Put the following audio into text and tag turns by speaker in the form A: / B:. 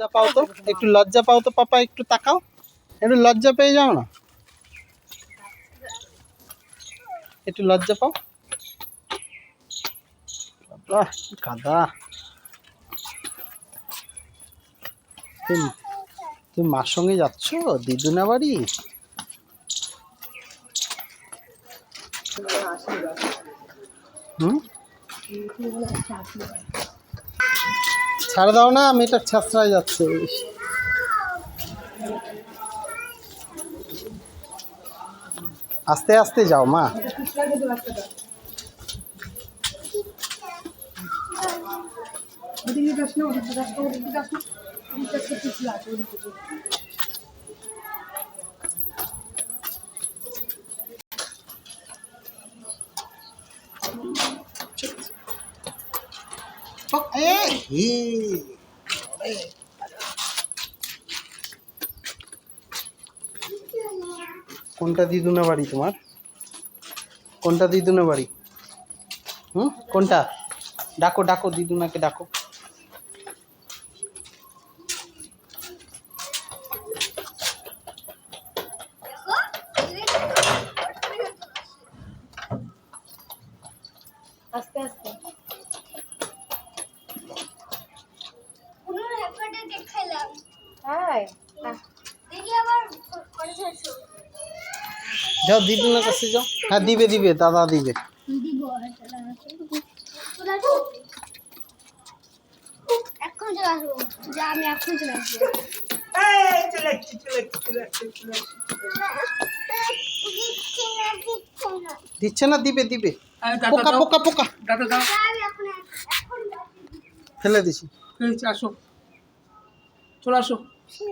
A: লজ্জা পাও তো? একটু লজ্জা পাও তো পাপা, একটু তাকাও। একটু লজ্জা পেয়ে যাও না? একটু লজ্জা পাও? কাদা। তুমি মার সঙ্গে যাচ্ছ? দিদুনা বাড়ি? হুম? ছাড় দাও না আমি এটা ছেঁচড়ায় যাচ্ছে আস্তে আস্তে যাও মা। কোনটা দিদুনা বাড়ি তোমার? কোনটা দিদুনা বাড়ি? হুম? কোনটা? ডাকো ডাকো, দিদুনাকে ডাকো।
B: আস্তে আস্তে।
A: যাও দিদুনার কাছে যাও। হ্যাঁ দিবে দিবে দাদা দিবে।
C: দিব চলে আসো এখন চলে আসব যা আমি এখন চলে আসব দিচ্ছি না, না।
A: না দিবে দিবে পোকা পোকা পোকা ফেলে দিছি
D: আসো। চলে আসো।
C: 是